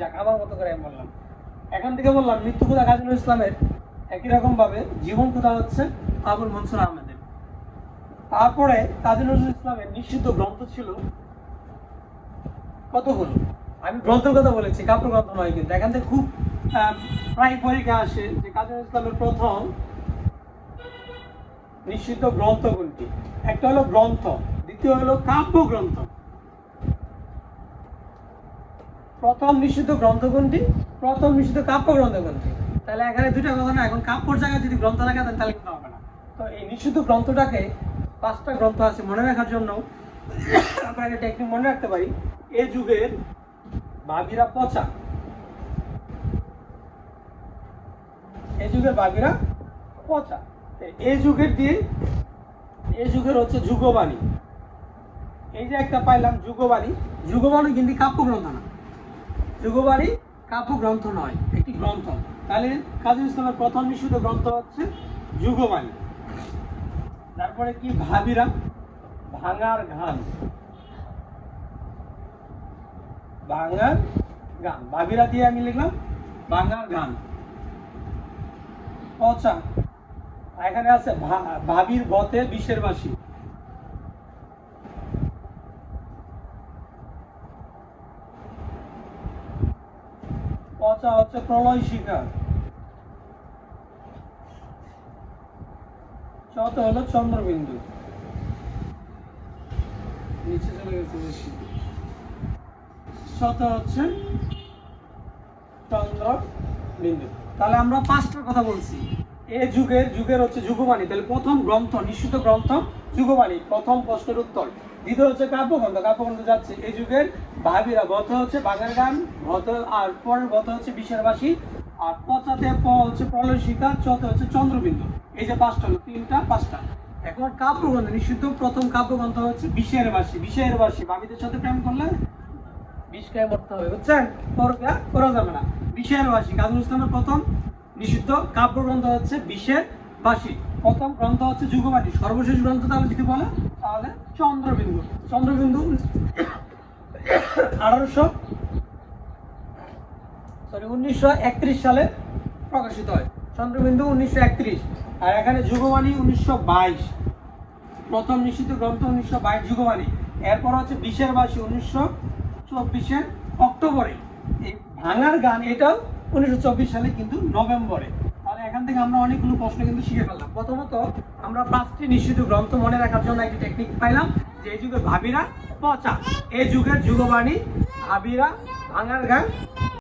যাক এখান থেকে বললাম, মৃত্যু খুদা কাজী ইসলামের? একই রকম ভাবে জীবন খুদা হচ্ছে? আবুল মনসুর আহমেদের। তারপরে কাজী নজরুল ইসলামের নিষিদ্ধ গ্রন্থ ছিল কতগুলো? আমি গ্রন্থের কথা বলেছি কাব্য গ্রন্থ নয় কিন্তু। এখান থেকে খুব প্রায় পরীক্ষা আসে যে কাজী ইসলামের প্রথম নিষিদ্ধ গ্রন্থ কোনটি? একটা হলো গ্রন্থ, দ্বিতীয় হলো কাব্য গ্রন্থ। প্রথম নিষিদ্ধ গ্রন্থ কোনটি প্রথম নিষিদ্ধ কাব্য কোনটি তাহলে এখানে দুইটা কথা না, এখন কাব্যর জায়গায় যদি গ্রন্থ দেন তাহলে হবে না? তো এই নিষিদ্ধ গ্রন্থটাকে পাঁচটা গ্রন্থ আছে মনে রাখার জন্য একটা টেকনিক মনে রাখতে পারি। এ যুগের ভাবিরা পচা। এই যুগের ভাবিরা পচা। এই যুগের দিয়ে এই যুগের হচ্ছে যুগবাণী। এই যে একটা পাইলাম যুগবাণী যুগবাণী কিন্তু কাব্যগ্রন্থ না। যুগবাণী কাব্যগ্রন্থ নয়, একটি গ্রন্থ। তাহলে কাজী ইসলামের প্রথম নিষিদ্ধ গ্রন্থ হচ্ছে যুগবাণী। তারপরে কি ভাবিরা? ভাঙার গান ভাঙার গান ভাবিরা দিয়ে আমি লিখলাম, ভাঙার গান পচা। এখানে আছে ভাবির গতে বিষের বাসী পচা হচ্ছে প্রলয় শিকার। চত হলো চন্দ্রবিন্দু। নিচে চলে গেছে বেশি শত হচ্ছে চন্দ্রবিন্দু। তাহলে আমরা পাঁচটার কথা বলছি। এ যুগের যুগের হচ্ছে যুগবাণী। তাহলে প্রথম গ্রন্থ, নিশ্চিত গ্রন্থ যুগবাণী, প্রথম প্রশ্নের উত্তর। দ্বিতীয় হচ্ছে কাব্যগ্রন্থ। কাব্যগ্রন্থ যাচ্ছে যুগের। ভাবিরা হচ্ছে গান আর পরের হচ্ছে আর পচাতে প হচ্ছে প্রলয় শিকার চতে হচ্ছে চন্দ্রবিন্দু। এই যে পাঁচটা হলো, তিনটা, পাঁচটা। এখন কাব্যগ্রন্থ নিষিদ্ধ প্রথম কাব্যগ্রন্থ হচ্ছে বিশের বাসী বিশের বাসী ভাবিদের সাথে প্রেম করলে? বিষ খেয়ে মরতে হবে, বুঝছেন? করা যাবে না। বিষের বাসী কাজী ইসলামের প্রথম নিষিদ্ধ। কাব্যগ্রন্থ হচ্ছে বিষের বাসী প্রথম গ্রন্থ হচ্ছে যুগবাণী। সর্বশেষ গ্রন্থ তাহলে যদি বলে তাহলে চন্দ্রবিন্দু। চন্দ্রবিন্দু আঠারোশো সরি উনিশশো একত্রিশ সালে প্রকাশিত হয়। চন্দ্রবিন্দু উনিশশো একত্রিশ আর এখানে যুগবাণী উনিশশো বাইশ। প্রথম নিষিদ্ধ গ্রন্থ উনিশশো বাইশ যুগবাণী। এরপর হচ্ছে বিশের বাসী উনিশশো চব্বিশের অক্টোবরে। এই ভাঙার গান এটাও উনিশশো চব্বিশ সালে কিন্তু নভেম্বরে। তাহলে এখান থেকে আমরা অনেকগুলো প্রশ্ন কিন্তু শিখে ফেললাম। প্রথমত, আমরা পাঁচটি নিষিদ্ধ গ্রন্থ মনে রাখার জন্য একটি টেকনিক পাইলাম, যে এই যুগের ভাবিরা পচা। এই যুগের যুগবাণী, ভাবিরা ভাঙার গান।